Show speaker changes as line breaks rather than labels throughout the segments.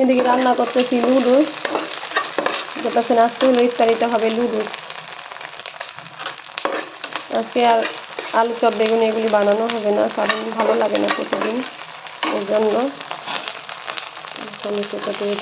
এদিকে রান্না করতেছি লুডুস যেটাতে আজকে হলো ইফতারিতে হবে লুডুস আজকে আর আলু চপ, বেগুন এগুলি বানানো হবে না, কারণ ভালো লাগে না প্রতিদিন। এর জন্য। সেটা দিয়ে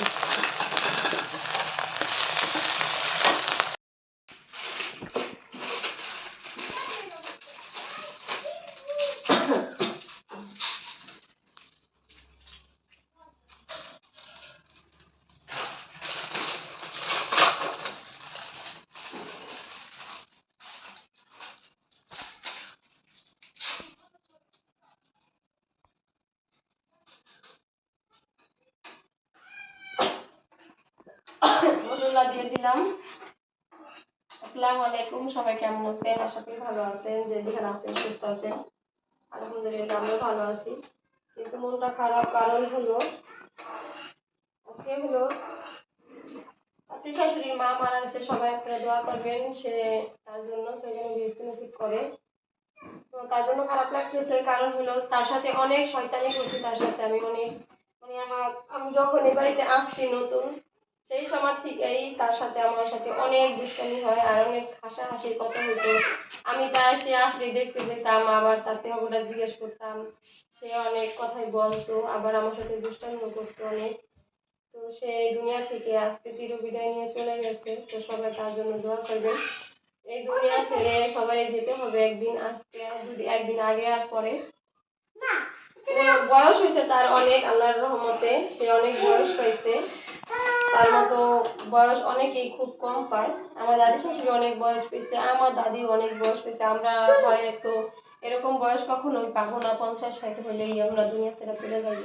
মশলা দিয়ে দিলাম। আসসালামু আলাইকুম, সবাই কেমন আছেন? আশা করি ভালো আছেন, যে যেখানে আছেন, সুস্থ আছেন। আলহামদুলিল্লাহ, আমিও ভালো আছি। কিন্তু মনটা খারাপ কারণ হলো, আজকে হলো চাচি শাশুড়ির মা মারা গেছে, সবাই আপনারা দোয়া করবেন, সে তার জন্য সেখানে বিস্তি নসিব করে। তো তার জন্য খারাপ লাগতেছে, কারণ হলো তার সাথে অনেক শয়তানি করছি, তার সাথে আমি অনেক মানে আমি যখন এই বাড়িতে আসছি নতুন সেই সময় থেকেই তার সাথে আমার সাথে অনেক দুষ্টামি হয় আর অনেক হাসাহাসির কথা হতো আমি তাই সে আসলে দেখতে যেতাম আবার তাতে ওটা জিজ্ঞেস করতাম। সে অনেক কথাই বলতো আবার আমার সাথে দুষ্টামিও করতো অনেক। তো সে দুনিয়া থেকে আজকে চিরবিদায় নিয়ে চলে গেছে। তো সবাই তার জন্য দোয়া করবেন। এই দুনিয়া ছেড়ে সবাই যেতে হবে একদিন আজকে যদি একদিন আগে আর পরে। বয়স হয়েছে তার অনেক আল্লাহর রহমতে। সে অনেক বয়স পাইছে তার মতো বয়স অনেকেই খুব কম পায়। আমার দাদি শাশুড়ি অনেক বয়স পেয়েছে, আমার দাদিও অনেক বয়স পেয়েছে। আমরা হয়তো এরকম বয়স কখনোই পাবো না, পঞ্চাশ, ষাট হলেই আমরা দুনিয়া ছেড়ে চলে যাব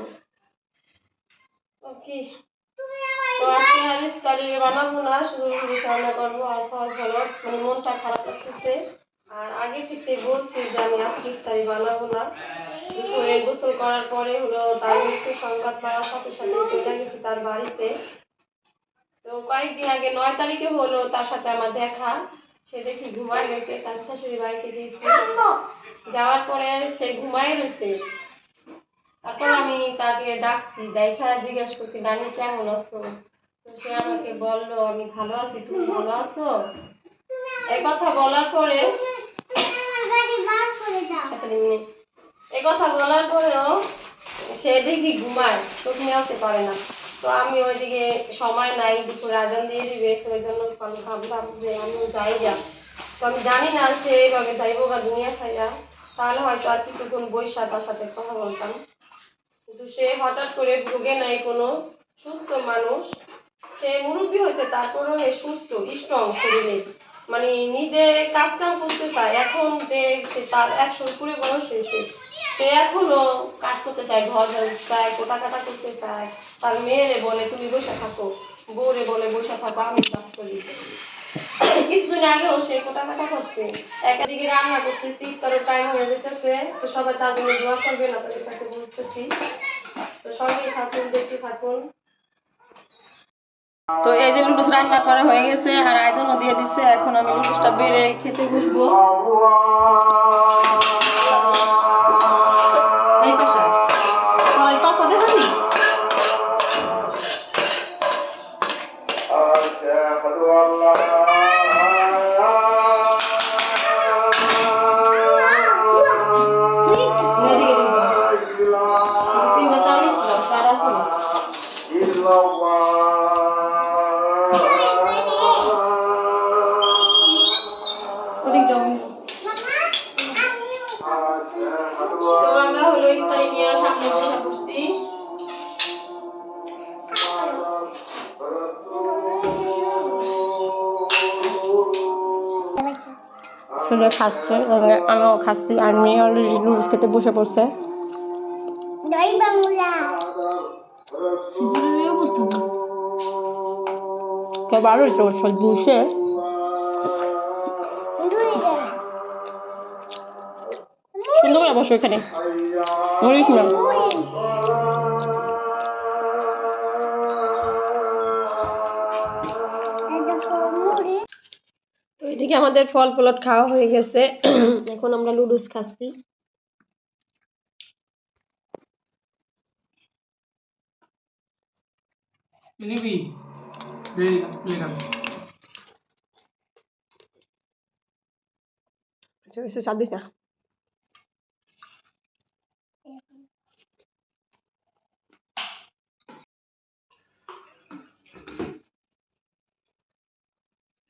ওকে। তো আজকে বানাবো না, শুধু শুধু রান্না করব আর মানে মনটা খারাপ লাগতেছে। আর আগে থেকে বলছি যে আমি আজকে বানাবো না। দুপুরে গোসল করার পরে হলো তার সংবাদ পাওয়ার সাথে সাথে চলে গেছি তার বাড়িতে। তো কয়েকদিন আগে নয় তারিখে হলো তার সাথে আমার দেখা। সে দেখি ঘুমায় গেছে চাচি শাশুড়ি বাড়িতে গিয়েছি যাওয়ার পরে সে ঘুমায় রয়েছে। তারপর আমি তাকে ডাকছি, দেখা, জিজ্ঞেস করছি, নানি, কেমন আছো? তো সে আমাকে বলল, আমি ভালো আছি, তুমি ভালো আছো? এই কথা বলার পরে আচ্ছা। এই কথা বলার পরেও সে দেখি ঘুমায়, চোখ মেলতে পারে না। তো আমি ওইদিকে সময় নাই, দুপুরে আজান দিয়ে দিবে ওই জন্য আমি ভাবলাম যে আমিও যাই যা তো আমি জানি না সে এইভাবে যাইবো বা দুনিয়া ছাইয়া তাহলে হয়তো আর কিছুক্ষণ বৈশা তার সাথে কথা বলতাম। কিন্তু সে হঠাৎ করে ভোগে নাই কোনো সুস্থ মানুষ। সে মুরব্বী হয়েছে, তারপরেও সে সুস্থ স্ট্রং শরীরে। মানে নিজে কাজ কাম করতে চায়। এখন যে তার একশো উপরে বয়স হয়েছে। সে এখনও কাজ করতে চায়, ঘর চায় কোটা কাটা করতে চায়। তার মেয়েরে বলে, তুমি বসে থাকো, বউরে বলে বসে থাকো, আমি কাজ করি। কিছুদিন আগেও সে কোটা কাটা করছে। একাদিকে রান্না করতেছি তোর টাইম হয়ে যেতেছে তো সবাই তার জন্য দোয়া করবেন, আপনাদের কাছে বলতেছি। তো সবাই থাকুন, দেখতে থাকুন। তো এই যে লুডুস রান্না করা হয়ে গেছে, আর আয়োজনও দিয়ে দিচ্ছে এখন আমি লুডুসটা বেড়ে খেতে বসবো। সুন্দর খাচ্ছে আমিও খাচ্ছি আর মেয়ে অলরেডি নুডলস খেতে বসে পড়ছে। বারো হয়েছে বসে
দুই
সুন্দর করে বসো এখানে। মরিস না। এদিকে আমাদের ফল ফলট খাওয়া হয়ে গেছে। এখন আমরা লুডুস খাচ্ছি।
নিবি? দিয়ে দিলাম প্লেট আমি
সে স্বাদ দিস না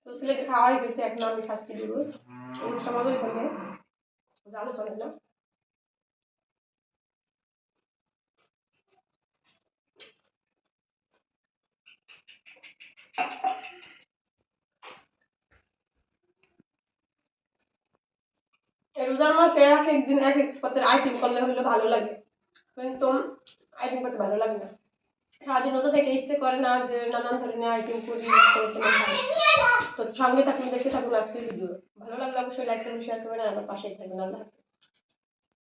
তো সিলেটে খাওয়া হয়ে গেছে এখন আমি খাচ্ছি রুস রুসটা মজা হয়েছে জানো শোনেন না? রোজার মাসে এক একদিন এক এক পথের আইটেম করলে হলে ভালো লাগে। কিন্তু আইটেম করতে ভালো লাগে না। রোজা থেকে ইচ্ছে করে না যে নানান ধরনের আইটেম করি। তো সঙ্গে থাকুন, দেখতে থাকুন আজকের ভিডিও ভালো লাগলে অবশ্যই লাইক করুন শেয়ার করবেন, আর আমার পাশেই থাকবেন আল্লাহ।